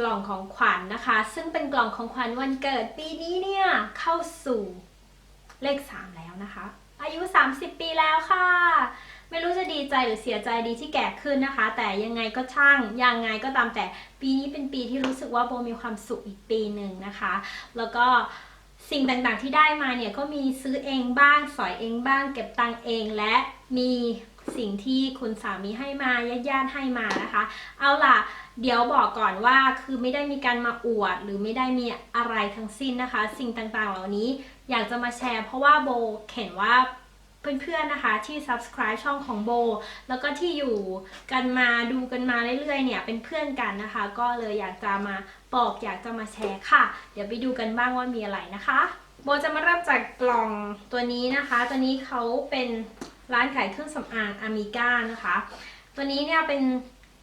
กล่องของขวัญนะคะ ซึ่งเป็นกล่องของขวัญวันเกิดปีนี้เนี่ยเข้าสู่เลข 3 แล้วนะคะ อายุ 30 ปีแล้วค่ะ ไม่รู้จะดีใจหรือเสียใจดีที่แก่ขึ้นนะคะ แต่ยังไงก็ช่างยังไงก็ตามแต่ปีนี้เป็นปีที่รู้สึกว่าโบมีความสุขอีกปีหนึ่งนะคะ แล้วก็สิ่งต่างๆที่ได้มาเนี่ยก็มีซื้อเองบ้างสอยเองบ้าง เก็บตังเองและมีสิ่งที่คุณสามีให้มาญาติๆให้มานะคะ เอาล่ะ เดี๋ยวบอกก่อนว่าคือไม่ได้มีการมาอวด หรือไม่ได้มีอะไรทั้งสิ้นนะคะ สิ่งต่างๆเหล่านี้อยากจะมาแชร์ เพราะว่าโบเห็นว่าเพื่อนๆนะคะที่ subscribe ช่องของโบ แล้วก็ที่อยู่กันมาดูกันมาเรื่อยๆ เนี่ยเป็นเพื่อนกันนะคะ ก็เลยอยากจะมาบอกอยากจะมาแชร์ค่ะ เดี๋ยวไปดูกันบ้างว่ามีอะไรนะคะ โบจะมาเริ่มจากกล่องตัวนี้นะคะ ตัวนี้เขาเป็นร้านขายเครื่องสำอางอามิก้านะคะ ตัวนี้เนี่ยเป็น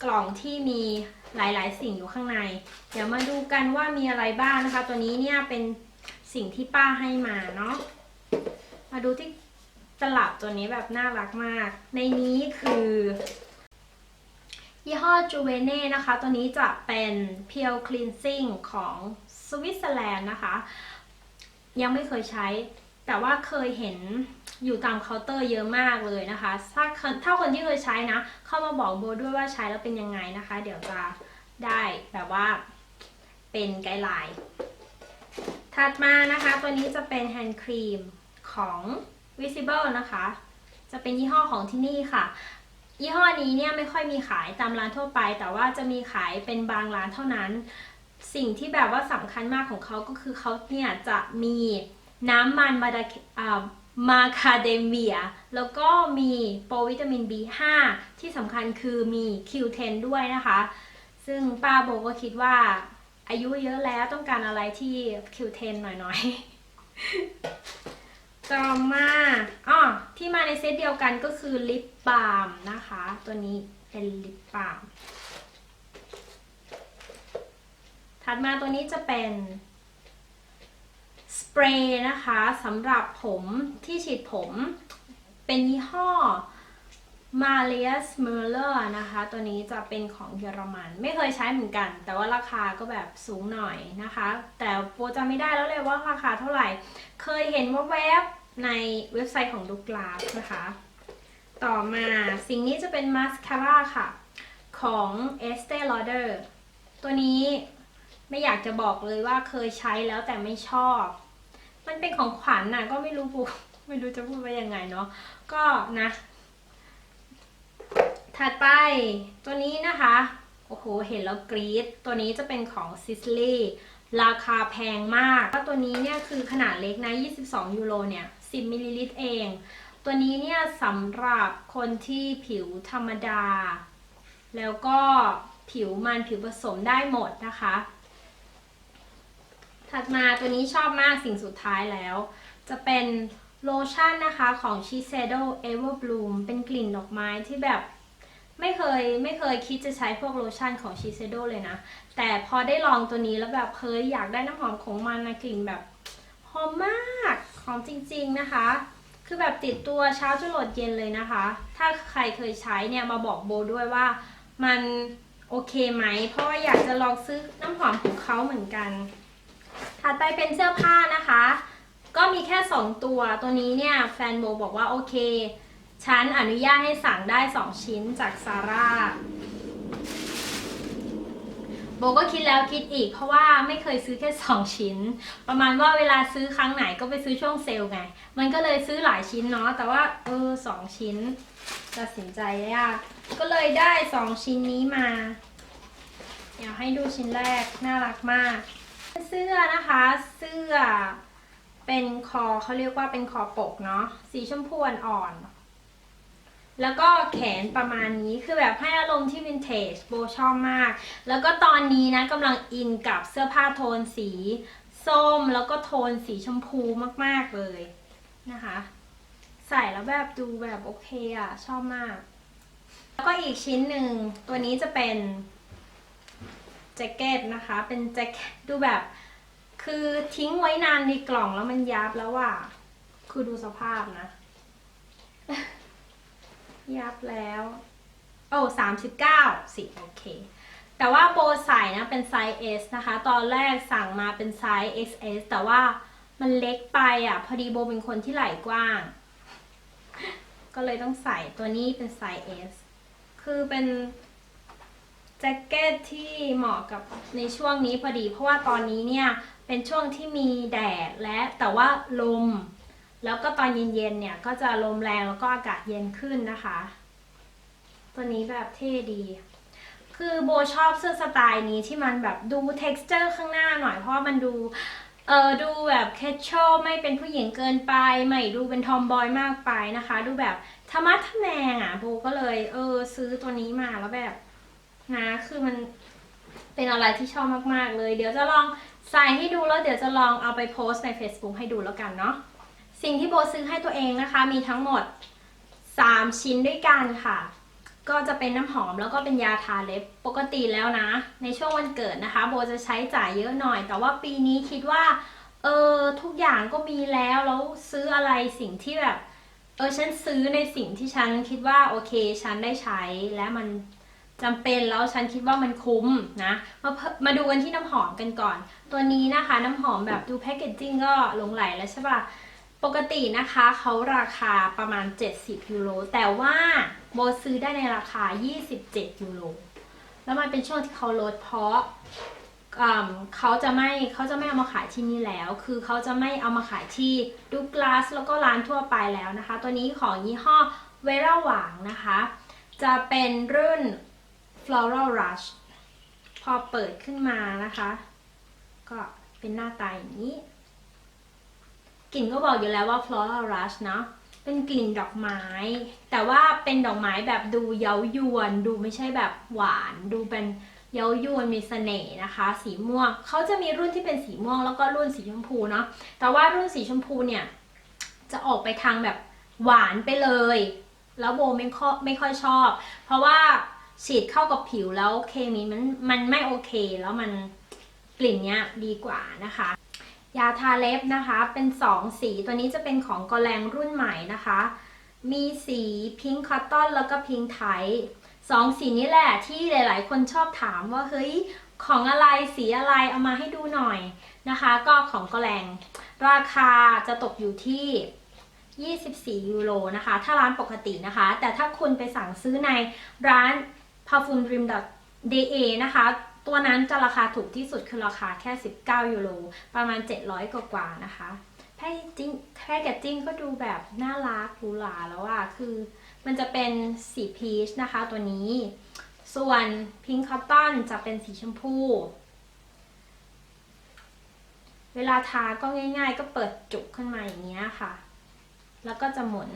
กล่องที่มี หลายๆ สิ่งอยู่ข้างใน เดี๋ยวมาดูกันว่ามีอะไรบ้างนะคะ ตัวนี้เนี่ยเป็นสิ่งที่ป้าให้มาเนาะมาดูที่ตลับตัวนี้แบบน่ารักมาก ในนี้คือยี่ห้อจูเวเน่นะคะ ตัวนี้จะเป็น Pure Cleansing ของสวิตเซอร์แลนด์นะคะ ยังไม่เคยใช้ แต่ว่าเคยเห็นอยู่ตามเคาน์เตอร์เยอะมากเลยนะคะถ้าคนถ้าคนที่เคยใช้นะ เข้ามาบอกโบด้วยว่าใช้แล้วเป็นยังไงนะคะ เดี๋ยวจะได้แบบว่าเป็นไกด์ไลน์ถัดมานะคะตัวนี้จะเป็นแฮนด์ครีมของ Visible นะคะ จะเป็นยี่ห้อของที่นี่ค่ะ ยี่ห้อนี้เนี่ยไม่ค่อยมีขายตามร้านทั่วไป แต่ว่าจะมีขายเป็นบางร้านเท่านั้น สิ่งที่แบบว่าสำคัญมากของเขาก็คือเขาเนี่ยจะมี น้ำมันมาดามาคาเดเมีย แล้วก็มีโปรวิตามิน B5 ที่สำคัญคือมี Q10 ด้วยนะคะ ซึ่งป้าโบก็คิดว่าอายุเยอะแล้วต้องการอะไรที่ Q10 หน่อยๆ ต่อมาอ๋อที่มาในเซตเดียวกันก็คือลิปบาล์มนะคะ ตัวนี้เป็นลิปบาล์มถัดมาตัวนี้จะเป็น สเปรย์นะคะสำหรับผมที่ฉีดผมเป็นยี่ห้อ m a l i a s m e r l e r นะคะ ตัวนี้จะเป็นของเยอรมัน ไม่เคยใช้เหมือนกัน แต่ว่าราคาก็แบบสูงหน่อยนะคะ แต่โบจำไม่ได้แล้วเลยว่าราคาเท่าไหร่ เคยเห็นว่าแวบในเว็บไซต์ของดูกลาสนะคะ ต่อมาสิ่งนี้จะเป็นมาสคาร่าค่ะ ของ Estee Lauder ตัวนี้ไม่อยากจะบอกเลยว่าเคยใช้แล้วแต่ไม่ชอบ มันเป็นของขวัญน่ะ ก็ไม่รู้พูไม่รู้จะพูดว่ายังไงเนาะก็นะ ถัดไปตัวนี้นะคะ โอ้โห เห็นแล้วกรี๊ดตัวนี้จะเป็นของซิสลีราคาแพงมากก็ตัวนี้เนี่ยคือขนาดเล็กนะ 22 ยูโรเนี่ย 10 มิลลิลิตรเอง ตัวนี้เนี่ยสำหรับคนที่ผิวธรรมดา แล้วก็ผิวมันผิวผสมได้หมดนะคะ ถัดมาตัวนี้ชอบมากสิ่งสุดท้ายแล้ว จะเป็นโลชั่นนะคะของ Shiseido Everbloom เป็นกลิ่นดอกไม้ที่แบบไม่เคยไม่เคยคิดจะใช้พวกโลชั่นของ Shiseido เลยนะ แต่พอได้ลองตัวนี้แล้วแบบเคยอยากได้น้ำหอมของมันนะกลิ่นแบบหอมมากหอมจริงๆนะคะ คือแบบติดตัวเช้าจนหลดเย็นเลยนะคะ ถ้าใครเคยใช้เนี่ยมาบอกโบด้วยว่ามันโอเคไหม เพราะว่าอยากจะลองซื้อน้ำหอมของเขาเหมือนกัน ถัดไปเป็นเสื้อผ้านะคะ ก็มีแค่ 2 ตัว ตัวนี้เนี่ยแฟนโบบอกว่าโอเค ฉันอนุญาตให้สั่งได้ 2 ชิ้นจากซาร่า โบก็คิดแล้วคิดอีก เพราะว่าไม่เคยซื้อแค่ 2 ชิ้น ประมาณว่าเวลาซื้อครั้งไหนก็ไปซื้อช่วงเซลล์ไง มันก็เลยซื้อหลายชิ้นเนาะ แต่ว่าเออสองชิ้นตัดสินใจยาก ก็เลยได้ 2 ชิ้นนี้มาอยากให้ดูชิ้นแรก น่ารักมาก เสื้อนะคะ เสื้อเป็นคอเขาเรียกว่าเป็นคอปกเนาะสีชมพูอ่อนๆแล้วก็แขนประมาณนี้คือแบบให้อารมณ์ที่วินเทจโบชอบมาก แล้วก็ตอนนี้นะกำลังอินกับเสื้อผ้าโทนสีส้มแล้วก็โทนสีชมพูมากๆเลยนะคะ ใส่แล้วแบบดูแบบโอเคอะชอบมาก แล้วก็อีกชิ้นหนึ่งตัวนี้จะเป็น แจ็คเก็ตนะคะ เป็นแจ็คเก็ตดูแบบ คือทิ้งไว้นานในกล่องแล้วมันยับแล้วอะ คือดูสภาพนะ ยับแล้ว โอ้สามสิบเก้าสิโอเค แต่ว่าโบใส่นะเป็นไซส์ S นะคะ ตอนแรกสั่งมาเป็นไซส์ XS แต่ว่ามันเล็กไปอะ พอดีโบเป็นคนที่ไหล่กว้าง ก็เลยต้องใส่ตัวนี้เป็นไซส์ S คือเป็น แจ็คเก็ตที่เหมาะกับในช่วงนี้พอดี เพราะว่าตอนนี้เนี่ยเป็นช่วงที่มีแดดและแต่ว่าลม แล้วก็ตอนเย็นๆเนี่ยก็จะลมแรงแล้วก็อากาศเย็นขึ้นนะคะ ตัวนี้แบบเท่ดี คือโบชอบเสื้อสไตล์นี้ที่มันแบบดู texture ข้างหน้าหน่อยเพราะมันดูเออดูแบบ casual ไม่เป็นผู้หญิงเกินไป ไม่ดูเป็นทอมบอยมากไปนะคะ ดูแบบธรรมะทแมงอะโบก็เลยเออซื้อตัวนี้มาแล้วแบบ นะคือมันเป็นอะไรที่ชอบมากๆเลย เดี๋ยวจะลองใส่ให้ดูแล้วเดี๋ยวจะลองเอาไปโพสต์ใน Facebook ให้ดูแล้วกันเนาะสิ่งที่โบซื้อให้ตัวเองนะคะ มีทั้งหมด 3 ชิ้นด้วยกันค่ะ ก็จะเป็นน้ำหอมแล้วก็เป็นยาทาเล็บปกติแล้วนะ ในช่วงวันเกิดนะคะ โบจะใช้จ่ายเยอะหน่อย แต่ว่าปีนี้คิดว่าเออทุกอย่างก็มีแล้วแล้วซื้ออะไรสิ่งที่แบบเออฉันซื้อในสิ่งที่ฉันคิดว่าโอเค ฉันได้ใช้และมัน จำเป็นแล้วฉันคิดว่ามันคุ้มนะมามาดูกันที่น้ำหอมกันก่อน ตัวนี้นะคะน้ำหอมแบบดูแพคเกจจิ้งก็หลงไหลแล้วใช่ปะปกตินะคะเขาราคาประมาณ 70 ยูโร แต่ว่าโบซื้อได้ในราคา 27 ยูโร แล้วมันเป็นช่วงที่เขาลดเพราะอืมเขาจะไม่เขาจะไม่เอามาขายที่นี่แล้ว คือเขาจะไม่เอามาขายที่ดูกลาสแล้วก็ร้านทั่วไปแล้วนะคะ ตัวนี้ของยี่ห้อเวราหวางนะคะ จะเป็นรุ่น floral rush พอเปิดขึ้นมานะคะ ก็เป็นหน้าตาอย่างนี้ กลิ่นก็บอกอยู่แล้วว่า floral rush เนอะเป็นกลิ่นดอกไม้ แต่ว่าเป็นดอกไม้แบบดูเย้ายวน ดูไม่ใช่แบบหวาน ดูเป็นเย้ายวนมีเสน่ห์นะคะ สีม่วงเขาจะมีรุ่นที่เป็นสีม่วงแล้วก็รุ่นสีชมพูเนาะแต่ว่ารุ่นสีชมพูเนี่ย จะออกไปทางแบบหวานไปเลย แล้วโบไม่ค่อยไม่ค่อยชอบ เพราะว่า ฉีดเข้ากับผิวแล้วเคมีมันมันไม่โอเค แล้วมันกลิ่นเนี้ยดีกว่านะคะ ยาทาเล็บนะคะเป็น 2 สีตัวนี้จะเป็นของกอแรงรุ่นใหม่นะคะ มีสีพิงค์คอตตอนแล้วก็พิงค์ไทสองสีนี้แหละที่หลาย ๆ คนชอบถามว่าเฮ้ยของอะไรสีอะไรเอามาให้ดูหน่อยนะคะ ก็ของกอแรงราคาจะตกอยู่ที่ 24 ยูโรนะคะ ถ้าร้านปกตินะคะ แต่ถ้าคุณไปสั่งซื้อในร้าน parfum dream da นะคะ ตัวนั้นจะราคาถูกที่สุดคือราคาแค่ 19 ยูโร ประมาณ 700 กว่ากว่าๆนะคะแพคเกจิ้งแพคเกจจิ้งก็ดูแบบน่ารักหรูหราแล้วอะคือมันจะเป็นสีพีชนะคะตัวนี้ ส่วนพิงค์คอตตอนจะเป็นสีชมพู เวลาทาก็ง่ายๆ ก็เปิดจุกขึ้นมาอย่างเงี้ยค่ะ แล้วก็จะหมุน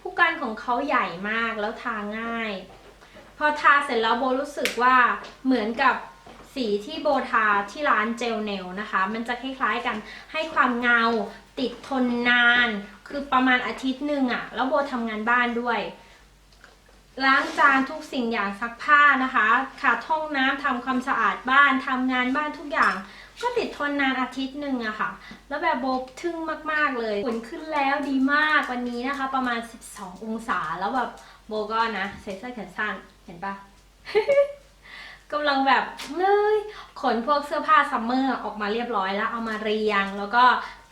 ผู้กันของเขาใหญ่มากแล้วทาง่าย พอทาเสร็จแล้วโบรู้สึกว่าเหมือนกับสีที่โบทาที่ร้านเจลเนลนะคะ มันจะคล้ายๆกันให้ความเงาติดทนนาน คือประมาณอาทิตย์หนึ่งอะแล้วโบทำงานบ้านด้วยล้างจานทุกสิ่งอย่างซักผ้านะคะ ขาดห้องน้ำทำความสะอาดบ้านทำงานบ้านทุกอย่าง ก็ติดทนนานอาทิตย์หนึ่งอะค่ะ แล้วแบบโบทึ่งมากๆเลยฝนขึ้นแล้วดีมากวันนี้นะคะ ประมาณ 12 องศาแล้วแบบโบก็นะใส่เสื้อแขนสั้นเห็นปะกำลังแบบเฮ้ยขนพวกเสื้อผ้าซัมเมอร์ออกมาเรียบร้อยแล้วเอามาเรียง แล้วก็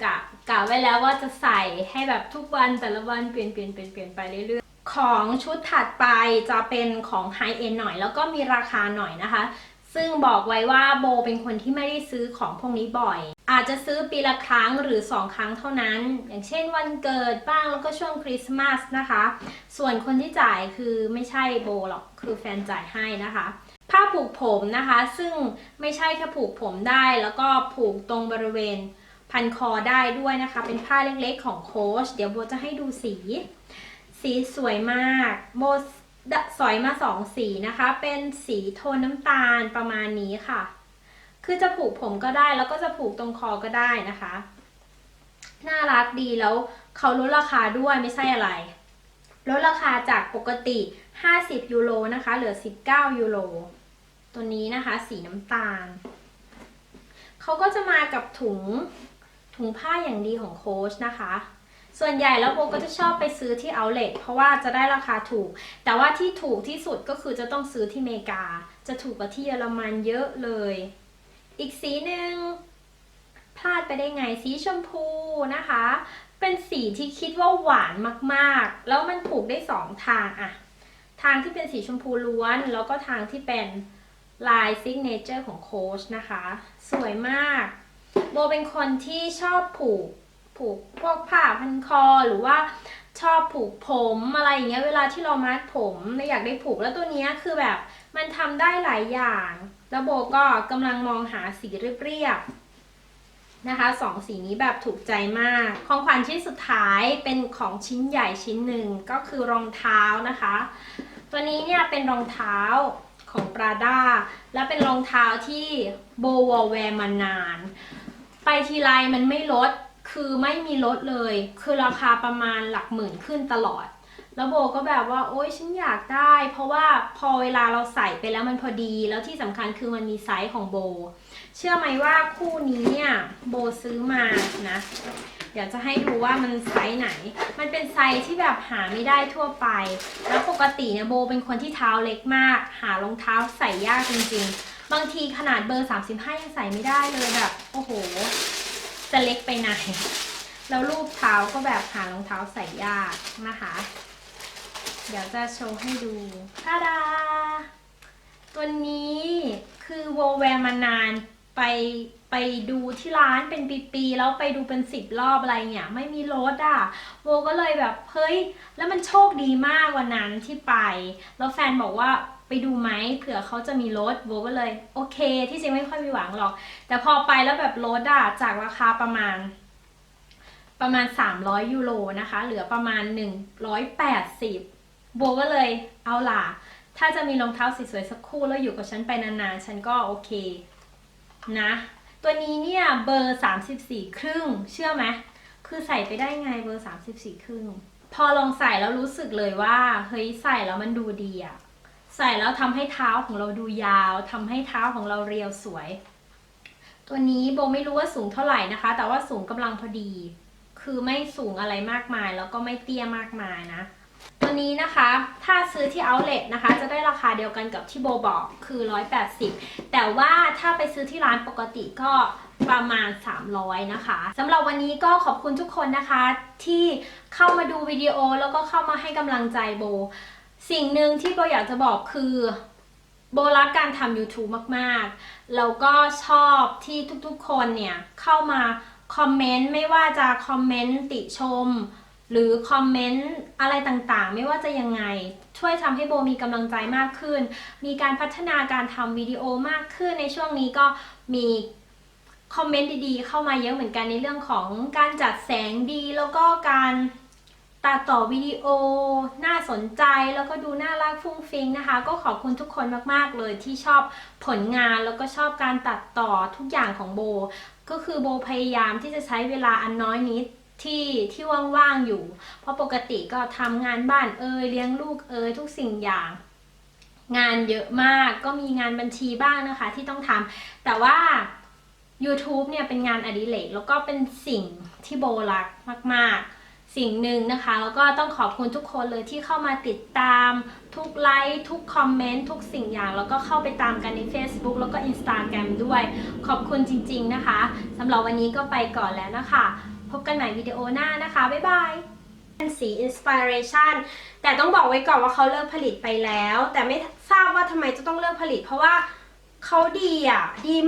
กะกะไว้แล้วว่าจะใส่ให้แบบทุกวันแต่ละวันเปลี่ยนเปลี่ยนเปลี่ยนเปลี่ยนไปเรื่อยๆ ของชุดถัดไปจะเป็นของไฮเอ็นหน่อย แล้วก็มีราคาหน่อยนะคะ ซึ่งบอกไว้ว่าโบเป็นคนที่ไม่ได้ซื้อของพวกนี้บ่อย อาจจะซื้อปีละครั้งหรือ 2 ครั้งเท่านั้น อย่างเช่นวันเกิดบ้างแล้วก็ช่วงคริสต์มาสนะคะ ส่วนคนที่จ่ายคือไม่ใช่โบหรอกคือแฟนจ่ายให้นะคะ ผ้าผูกผมนะคะ ซึ่งไม่ใช่แค่ผูกผมได้ แล้วก็ผูกตรงบริเวณพันคอได้ด้วยนะคะ เป็นผ้าเล็กๆของโค้ชเดี๋ยวโบจะให้ดูสี สีสวยมาก โบ สอยมาสองสีนะคะ เป็นสีโทนน้ำตาลประมาณนี้ค่ะ คือจะผูกผมก็ได้แล้วก็จะผูกตรงคอก็ได้นะคะ น่ารักดีแล้วเขาลดราคาด้วยไม่ใช่อะไร ลดราคาจากปกติ 50 ยูโรนะคะ เหลือ 19 ยูโร ตัวนี้นะคะ สีน้ำตาล เขาก็จะมากับถุงถุงผ้าอย่างดีของโค้ชนะคะ ส่วนใหญ่แล้วโบก็จะชอบไปซื้อที่ outlet เพราะว่าจะได้ราคาถูก แต่ว่าที่ถูกที่สุดก็คือจะต้องซื้อที่เมกา จะถูกกว่าที่เยอรมันเยอะเลย อีกสีหนึ่งพลาดไปได้ไงสีชมพูนะคะ เป็นสีที่คิดว่าหวานมากๆ แล้วมันผูกได้สองทางอะทางที่เป็นสีชมพูล้วน แล้วก็ทางที่เป็นลายซิกเนเจอร์ของโค้ชนะคะ สวยมาก โบเป็นคนที่ชอบผูก ผูกพวกผ้าพันคอหรือว่าชอบผูกผมอะไรอย่างเงี้ยเวลาที่เรามัดผมไม่อยากได้ผูกแล้วตัวเนี้ยคือแบบมันทำได้หลายอย่างแล้วโบก็กำลังมองหาสีเรียบๆนะคะสองสีนี้แบบถูกใจมาก ของขวัญชิ้นสุดท้ายเป็นของชิ้นใหญ่ชิ้นหนึ่งก็คือรองเท้านะคะ ตัวนี้เนี่ยเป็นรองเท้าของปราด้าและเป็นรองเท้าที่โบวอลแวร์มานาน ไปทีไรมันไม่ลด คือไม่มีลดเลย คือราคาประมาณหลักหมื่นขึ้นตลอด แล้วโบก็แบบว่า โอ๊ยฉันอยากได้ เพราะว่าพอเวลาเราใส่ไปแล้วมันพอดี แล้วที่สำคัญคือมันมีไซส์ของโบ เชื่อไหมว่าคู่นี้เนี่ยโบซื้อมานะ เดี๋ยวจะให้ดูว่ามันไซส์ไหน มันเป็นไซส์ที่แบบหาไม่ได้ทั่วไป แล้วปกติเนี่ยโบเป็นคนที่เท้าเล็กมาก หารองเท้าใส่ยากจริง ๆ บางทีขนาดเบอร์ 35 ยังใส่ไม่ได้เลยแบบ โอ้โห จะเล็กไปไหน แล้วรูปเท้าก็แบบหารองเท้าใส่ยากนะคะ เดี๋ยวจะโชว์ให้ดูทาดา ตัวนี้คือโวแวร์มานานไปไปดูที่ร้านเป็นปีๆแล้วไปดูเป็นสิบรอบอะไรเนี่ย ไม่มีรถอะโวก็เลยแบบเฮ้ย แล้วมันโชคดีมากวันนั้นที่ไป แล้วแฟนบอกว่า ไปดูไหมเผื่อเขาจะมีรถโวก็เลยโอเค ที่จริงไม่ค่อยมีหวังหรอก แต่พอไปแล้วแบบรถอะจากราคาประมาณ ประมาณ 300 ยูโรนะคะ เหลือประมาณ 180 โบก็เลยเอาล่ะ ถ้าจะมีรองเท้าสีสวยสักคู่แล้วอยู่กับฉันไปนานๆ ฉันก็โอเคนะ ตัวนี้เนี่ยเบอร์ 34 ครึ่ง เชื่อไหมคือใส่ไปได้ไงเบอร์ 34 ครึ่ง พอลองใส่แล้วรู้สึกเลยว่า เฮ้ยใส่แล้วมันดูดีอะ ใส่แล้วทำให้เท้าของเราดูยาวทำให้เท้าของเราเรียวสวย ตัวนี้โบไม่รู้ว่าสูงเท่าไหร่นะคะ แต่ว่าสูงกำลังพอดี คือไม่สูงอะไรมากมาย แล้วก็ไม่เตี้ยมากมายนะ ตัวนี้นะคะ ถ้าซื้อที่ outlet นะคะ จะได้ราคาเดียวกันกับที่โบบอกคือ 180 แต่ว่าถ้าไปซื้อที่ร้านปกติก็ประมาณ 300 นะคะสำหรับวันนี้ก็ขอบคุณทุกคนนะคะ ที่เข้ามาดูวิดีโอแล้วก็เข้ามาให้กำลังใจโบ สิ่งหนึ่งที่โบอยากจะบอกคือโบรักการทำ YouTube มากๆ แล้วก็ชอบที่ทุกๆคนเนี่ย เข้ามาคอมเมนต์ไม่ว่าจะคอมเมนต์ติชม หรือคอมเมนต์อะไรต่างๆ ไม่ว่าจะยังไง ช่วยทำให้โบมีกำลังใจมากขึ้น มีการพัฒนาการทำวิดีโอมากขึ้นในช่วงนี้ก็มีคอมเมนต์ดีๆ เข้ามาเยอะเหมือนกันในเรื่องของการจัดแสงดีแล้วก็การ ตัดต่อวิดีโอ น่าสนใจแล้วก็ดูน่ารักฟุ้งฟิ้งนะคะ ก็ขอบคุณทุกคนมากๆเลยที่ชอบผลงานแล้วก็ชอบการตัดต่อทุกอย่างของโบ ก็คือโบพยายามที่จะใช้เวลาอันน้อยนิดที่ที่ว่างๆอยู่ เพราะปกติก็ทำงานบ้านเอ่ยเลี้ยงลูกเอ่ยทุกสิ่งอย่าง งานเยอะมากก็มีงานบัญชีบ้างนะคะที่ต้องทำแต่ว่า YouTube เนี่ยเป็นงานอดิเรกแล้วก็เป็นสิ่งที่โบรักมาก ๆ สิ่งหนึ่งนะคะ แล้วก็ต้องขอบคุณทุกคนเลยที่เข้ามาติดตาม ทุกไลค์ทุกคอมเมนต์ทุกสิ่งอย่าง แล้วก็เข้าไปตามกันใน Facebook แล้วก็ Instagram ด้วย ขอบคุณจริง ๆนะคะสำหรับวันนี้ก็ไปก่อนแล้วนะคะ พบกันใหม่วิดีโอหน้านะคะ บ๊ายบายเป็นสี Inspiration แต่ต้องบอกไว้ก่อนว่าเขาเลิกผลิตไปแล้ว แต่ไม่ทราบว่าทำไมจะต้องเลิกผลิต เพราะว่าเขาดีอะดี